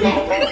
はい。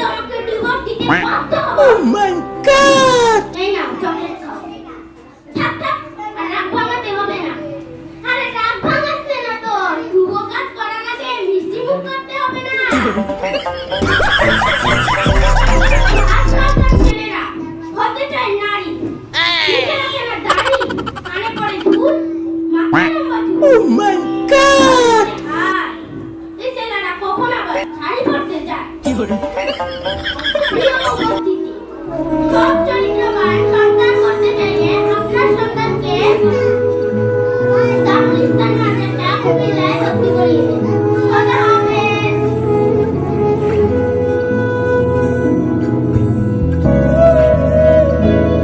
কিন্তু আমাকে ডিভোর্স দিতে ও মাই গড কখন আবার কি করে